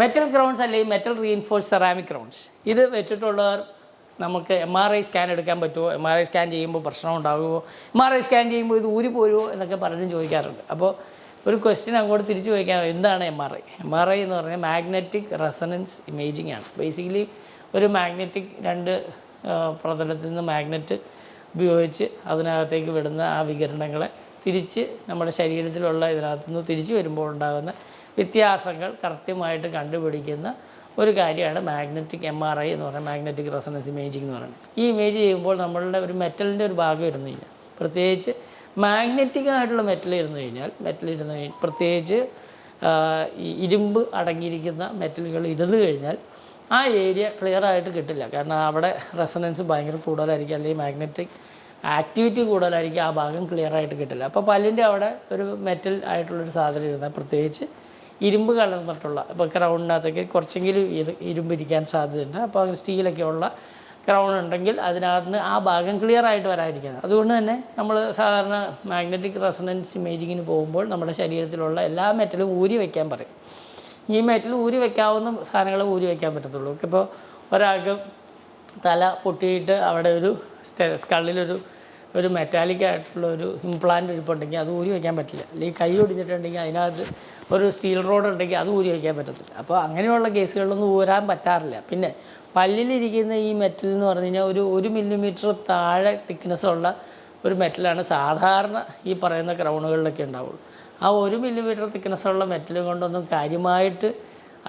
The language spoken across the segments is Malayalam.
മെറ്റൽ ക്രൗൺസ് അല്ലെങ്കിൽ മെറ്റൽ റീഇൻഫോഴ്സ് സെറാമിക് ക്രൗൺസ് ഇത് വെച്ചിട്ടുള്ളവർ നമുക്ക് എം ആർ ഐ സ്കാൻ എടുക്കാൻ പറ്റുമോ? എം ആർ ഐ സ്കാൻ ചെയ്യുമ്പോൾ പ്രശ്നം ഉണ്ടാകുമോ? എം ആർ ഐ സ്കാൻ ചെയ്യുമ്പോൾ ഇത് ഊരി പോരുമോ എന്നൊക്കെ പലരും ചോദിക്കാറുണ്ട്. അപ്പോൾ ഒരു ക്വസ്റ്റ്യൻ അങ്ങോട്ട് തിരിച്ചു ചോദിക്കാൻ എന്താണ് M R I M R I എന്ന് പറഞ്ഞാൽ മാഗ്നറ്റിക് റെസനൻസ് ഇമേജിംഗ് ആണ്. ബേസിക്കലി ഒരു മാഗ്നറ്റിക് രണ്ട് പ്രതലത്തിൽ നിന്ന് മാഗ്നറ്റ് ഉപയോഗിച്ച് അതിനകത്തേക്ക് വിടുന്ന ആ വികിരണങ്ങളെ തിരിച്ച് നമ്മുടെ ശരീരത്തിലുള്ള ഇതിനകത്തു നിന്ന് തിരിച്ചു വരുമ്പോൾ ഉണ്ടാകുന്ന വ്യത്യാസങ്ങൾ കൃത്യമായിട്ട് കണ്ടുപിടിക്കുന്ന ഒരു കാര്യമാണ് മാഗ്നറ്റിക് എം ആർ ഐ എന്ന് പറയുന്നത് മാഗ്നറ്റിക് റെസണൻസ് ഇമേജിംഗ് എന്ന് പറയുന്നത്. ഈ ഇമേജ് ചെയ്യുമ്പോൾ നമ്മളുടെ ഒരു മെറ്റലിന്റെ ഒരു ഭാഗം ഇരുന്നു കഴിഞ്ഞാൽ പ്രത്യേകിച്ച് മാഗ്നറ്റിക് ആയിട്ടുള്ള മെറ്റൽ ഇരുന്നു കഴിഞ്ഞാൽ മെറ്റൽ ഇരുന്ന് കഴിഞ്ഞാൽ പ്രത്യേകിച്ച് ഇരുമ്പ് അടങ്ങിയിരിക്കുന്ന മെറ്റലുകൾ ഇരുന്നു കഴിഞ്ഞാൽ ആ ഏരിയ ക്ലിയർ ആയിട്ട് കിട്ടില്ല. കാരണം അവിടെ റെസണൻസ് ഭയങ്കര കൂടുതലായിരിക്കും. അല്ലെങ്കിൽ മാഗ്നറ്റിക് ആക്ടിവിറ്റി കൂടുതലായിരിക്കും. ആ ഭാഗം ക്ലിയർ ആയിട്ട് കിട്ടില്ല. അപ്പോൾ പല്ലിന്റെ അവിടെ ഒരു മെറ്റൽ ആയിട്ടുള്ളൊരു സാധനം ഇരുന്നാൽ പ്രത്യേകിച്ച് ഇരുമ്പ് കലർന്നിട്ടുള്ള ഇപ്പോൾ ക്രൗണിനകത്തേക്ക് കുറച്ചെങ്കിലും ഇത് ഇരുമ്പ് ഇരിക്കാൻ സാധ്യതയുണ്ട്. അപ്പോൾ സ്റ്റീലൊക്കെ ഉള്ള ക്രൗൺ ഉണ്ടെങ്കിൽ അതിനകത്ത് ആ ഭാഗം ക്ലിയർ ആയിട്ട് വരാതിരിക്കണം അതുകൊണ്ട് തന്നെ നമ്മൾ സാധാരണ മാഗ്നറ്റിക് റെസണൻസ് ഇമേജിങ്ങിന് പോകുമ്പോൾ നമ്മുടെ ശരീരത്തിലുള്ള എല്ലാ മെറ്റലും ഊരി വയ്ക്കാൻ പറയും. ഈ മെറ്റൽ ഊരി വെക്കാവുന്ന സാധനങ്ങൾ ഊരി വെക്കാൻ പറ്റത്തുള്ളൂ. ഇപ്പോൾ ഒരാൾക്ക് തല പൊട്ടിയിട്ട് അവിടെ ഒരു സ്കള്ളിലൊരു ഒരു മെറ്റാലിക് ആയിട്ടുള്ള ഒരു ഇംപ്ലാന്റ് ഇരിപ്പുണ്ടെങ്കിൽ അത് ഊരി വയ്ക്കാൻ പറ്റില്ല. അല്ലെങ്കിൽ കൈ ഒടിഞ്ഞിട്ടുണ്ടെങ്കിൽ അതിനകത്ത് ഒരു സ്റ്റീൽ റോഡ് ഉണ്ടെങ്കിൽ അത് ഊരി വയ്ക്കാൻ പറ്റത്തില്ല. അപ്പോൾ അങ്ങനെയുള്ള കേസുകളിലൊന്നും ഊരാൻ പറ്റാറില്ല. പിന്നെ പല്ലിലിരിക്കുന്ന ഈ മെറ്റൽ എന്ന് പറഞ്ഞു കഴിഞ്ഞാൽ ഒരു ഒരു മില്ലിമീറ്റർ താഴെ തിക്നെസ് ഉള്ള ഒരു മെറ്റലാണ് സാധാരണ ഈ പറയുന്ന ക്രൗണുകളിലൊക്കെ ഉണ്ടാവുള്ളൂ. ആ ഒരു മില്ലിമീറ്റർ തിക്നെസ് ഉള്ള മെറ്റൽ കൊണ്ടൊന്നും കാര്യമായിട്ട്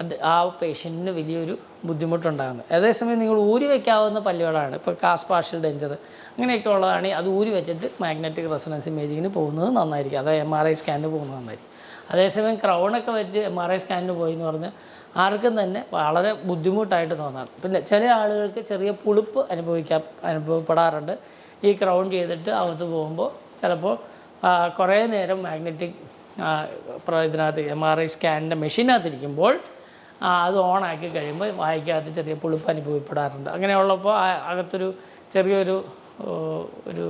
അത് ആ പേഷ്യന്റിന് വലിയൊരു ബുദ്ധിമുട്ടുണ്ടാകുന്നത്. അതേസമയം നിങ്ങൾ ഊരി വയ്ക്കാവുന്ന പല്ലുകളാണ്. ഇപ്പോൾ കാസ് പാർഷ്യൽ ഡെഞ്ചർ അങ്ങനെയൊക്കെ ഉള്ളതാണെങ്കിൽ അത് ഊരി വെച്ചിട്ട് മാഗ്നറ്റിക് റെസണൻസ് ഇമേജിങ്ങിന് പോകുന്നത് നന്നായിരിക്കും. അതായത് എം ആർ ഐ സ്കാനിന് പോകുന്നത് നന്നായിരിക്കും. അതേസമയം ക്രൗണൊക്കെ വെച്ച് എം ആർ ഐ സ്കാനിന് പോയി എന്ന് പറഞ്ഞാൽ ആർക്കും തന്നെ വളരെ ബുദ്ധിമുട്ടായിട്ട് തോന്നാറ് പിന്നെ ചില ആളുകൾക്ക് ചെറിയ പുളിപ്പ് അനുഭവിക്കാൻ അനുഭവപ്പെടാറുണ്ട്. ഈ ക്രൗൺ ചെയ്തിട്ട് അകത്ത് പോകുമ്പോൾ ചിലപ്പോൾ കുറേ നേരം മാഗ്നറ്റിക് ഇതിനകത്ത് എം ആർ ഐ സ്കാനിന്റെ മെഷീനകത്തിരിക്കുമ്പോൾ അത് ഓണാക്കി കഴിയുമ്പോൾ വായിക്കകത്ത് ചെറിയ പുളിപ്പ് അനുഭവപ്പെടാറുണ്ട്. അങ്ങനെയുള്ളപ്പോൾ അകത്തൊരു ചെറിയൊരു ഒരു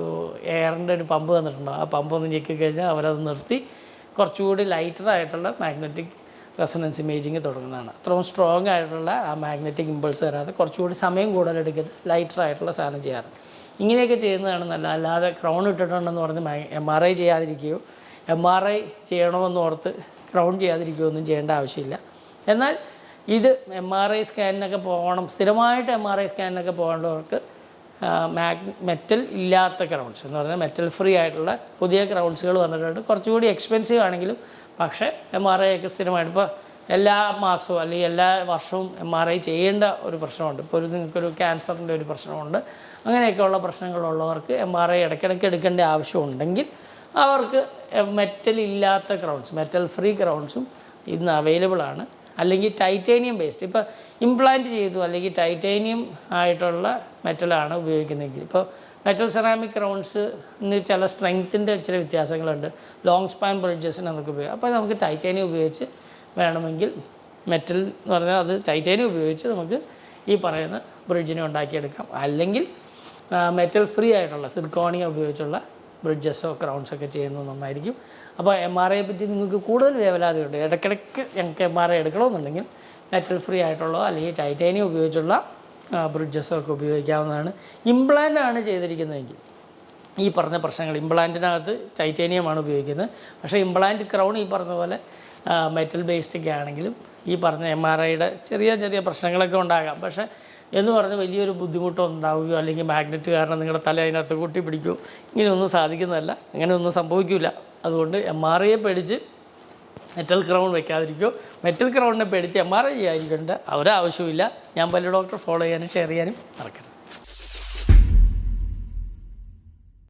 എയറിന്റെ ഒരു പമ്പ് തന്നിട്ടുണ്ടോ ആ പമ്പ് ഒന്ന് ഞെക്കി കഴിഞ്ഞാൽ അവരത് നിർത്തി കുറച്ചുകൂടി ലൈറ്റർ ആയിട്ടുള്ള മാഗ്നറ്റിക് റെസണൻസ് ഇമേജിങ് തുടങ്ങുന്നതാണ്. അത്രയും സ്ട്രോങ് ആയിട്ടുള്ള ആ മാഗ്നറ്റിക് ഇമ്പൾസ് വരാതെ കുറച്ചുകൂടി സമയം കൂടുതലെടുക്കുന്നത് ലൈറ്റർ ആയിട്ടുള്ള സാധനം ചെയ്യാറ്. ഇങ്ങനെയൊക്കെ ചെയ്യുന്നതാണ് നല്ല അല്ലാതെ ക്രൗൺ ഇട്ടിട്ടുണ്ടെന്ന് പറഞ്ഞ് എം ആർ ഐ ചെയ്യാതിരിക്കുകയോ എം ആർ ഐ ചെയ്യണമെന്ന് ഓർത്ത് ക്രൗൺ ചെയ്യാതിരിക്കുകയോ ഒന്നും ചെയ്യേണ്ട ആവശ്യമില്ല. എന്നാൽ ഇത് എം ആർ ഐ സ്കാനിനൊക്കെ പോകണം. സ്ഥിരമായിട്ട് എം ആർ ഐ സ്കാനിനൊക്കെ പോകേണ്ടവർക്ക് മാഗ് മെറ്റൽ ഇല്ലാത്ത ക്രൗൺസ് എന്ന് പറഞ്ഞാൽ മെറ്റൽ ഫ്രീ ആയിട്ടുള്ള പുതിയ ക്രൗൺസുകൾ വന്നിട്ടുണ്ട്. കുറച്ചുകൂടി എക്സ്പെൻസീവ് ആണെങ്കിലും പക്ഷേ എം ആർ ഐ ഒക്കെ സ്ഥിരമായിട്ട്. ഇപ്പോൾ എല്ലാ മാസവും അല്ലെങ്കിൽ എല്ലാ വർഷവും എം ആർ ഐ ചെയ്യേണ്ട ഒരു പ്രശ്നമുണ്ട്. ഇപ്പോൾ ഒരു നിങ്ങൾക്കൊരു ക്യാൻസറിന്റെ ഒരു പ്രശ്നമുണ്ട്. അങ്ങനെയൊക്കെയുള്ള പ്രശ്നങ്ങളുള്ളവർക്ക് എം ആർ ഐ ഇടയ്ക്കിടയ്ക്ക് എടുക്കേണ്ട ആവശ്യമുണ്ടെങ്കിൽ അവർക്ക് മെറ്റൽ ഇല്ലാത്ത ക്രൗൺസ് മെറ്റൽ ഫ്രീ ക്രൗൺസും ഇന്ന് അവൈലബിൾ ആണ്. അല്ലെങ്കിൽ ടൈറ്റേനിയം ബേസ്ഡ് ഇപ്പോൾ ഇംപ്ലാന്റ് ചെയ്തു അല്ലെങ്കിൽ ടൈറ്റേനിയം ആയിട്ടുള്ള മെറ്റലാണ് ഉപയോഗിക്കുന്നതെങ്കിൽ. ഇപ്പോൾ മെറ്റൽ സെറാമിക് ക്രൗൺസ് ചില സ്ട്രെങ്ത്തിന്റെ ചില വ്യത്യാസങ്ങളുണ്ട്. ലോങ് സ്പാൻ ബ്രിഡ്ജസിന് നമുക്ക് ഉപയോഗിക്കാം അപ്പോൾ നമുക്ക് ടൈറ്റേനിയം ഉപയോഗിച്ച് വേണമെങ്കിൽ മെറ്റൽ എന്ന് പറഞ്ഞാൽ അത് ടൈറ്റേനിയം ഉപയോഗിച്ച് നമുക്ക് ഈ പറയുന്ന ബ്രിഡ്ജിനെ ഉണ്ടാക്കിയെടുക്കാം. അല്ലെങ്കിൽ മെറ്റൽ ഫ്രീ ആയിട്ടുള്ള സിർക്കോണിയ ഉപയോഗിച്ചുള്ള ബ്രിഡ്ജസോ ക്രൗൺസൊക്കെ ചെയ്യുന്നത് നന്നായിരിക്കും. അപ്പോൾ എം ആർ ഐയെ പറ്റി നിങ്ങൾക്ക് കൂടുതൽ വേവലാതിയുണ്ട് ഇടയ്ക്കിടയ്ക്ക് ഞങ്ങൾക്ക് എം ആർ ഐ എടുക്കണമെന്നുണ്ടെങ്കിൽ മെറ്റൽ ഫ്രീ ആയിട്ടുള്ളതോ അല്ലെങ്കിൽ ടൈറ്റേനിയം ഉപയോഗിച്ചുള്ള ബ്രിഡ്ജസോ ഒക്കെ ഉപയോഗിക്കാവുന്നതാണ്. ഇംപ്ലാന്റ് ആണ് ചെയ്തിരിക്കുന്നതെങ്കിൽ ഈ പറഞ്ഞ പ്രശ്നങ്ങൾ ഇംപ്ലാന്റിനകത്ത് ടൈറ്റേനിയമാണ് ഉപയോഗിക്കുന്നത്. പക്ഷേ ഇംപ്ലാന്റ് ക്രൗൺ ഈ പറഞ്ഞ പോലെ മെറ്റൽ ബേസ്ഡൊക്കെ ആണെങ്കിലും ഈ പറഞ്ഞ എം ആർ ഐയുടെ ചെറിയ ചെറിയ പ്രശ്നങ്ങളൊക്കെ ഉണ്ടാകാം. പക്ഷേ എന്ന് പറഞ്ഞ് വലിയൊരു ബുദ്ധിമുട്ടോ ഉണ്ടാവുകയോ അല്ലെങ്കിൽ മാഗ്നറ്റ് കാരണം നിങ്ങളുടെ തല അതിനകത്ത് കൂട്ടി പിടിക്കുകയോ ഇങ്ങനെയൊന്നും സാധിക്കുന്നതല്ല. അങ്ങനെയൊന്നും സംഭവിക്കില്ല അതുകൊണ്ട് എം ആർ ഐയെ പേടിച്ച് മെറ്റൽ ക്രൗൺ വെക്കാതിരിക്കുമോ മെറ്റൽ ക്രൗണിനെ പേടിച്ച് എം ആർ ഐ ചെയ്യാതിരിക്കേണ്ട ഒരാവശ്യമില്ല ഞാൻ പല ഡോക്ടർ ഫോളോ ചെയ്യാനും ഷെയർ ചെയ്യാനും മറക്കരുത്.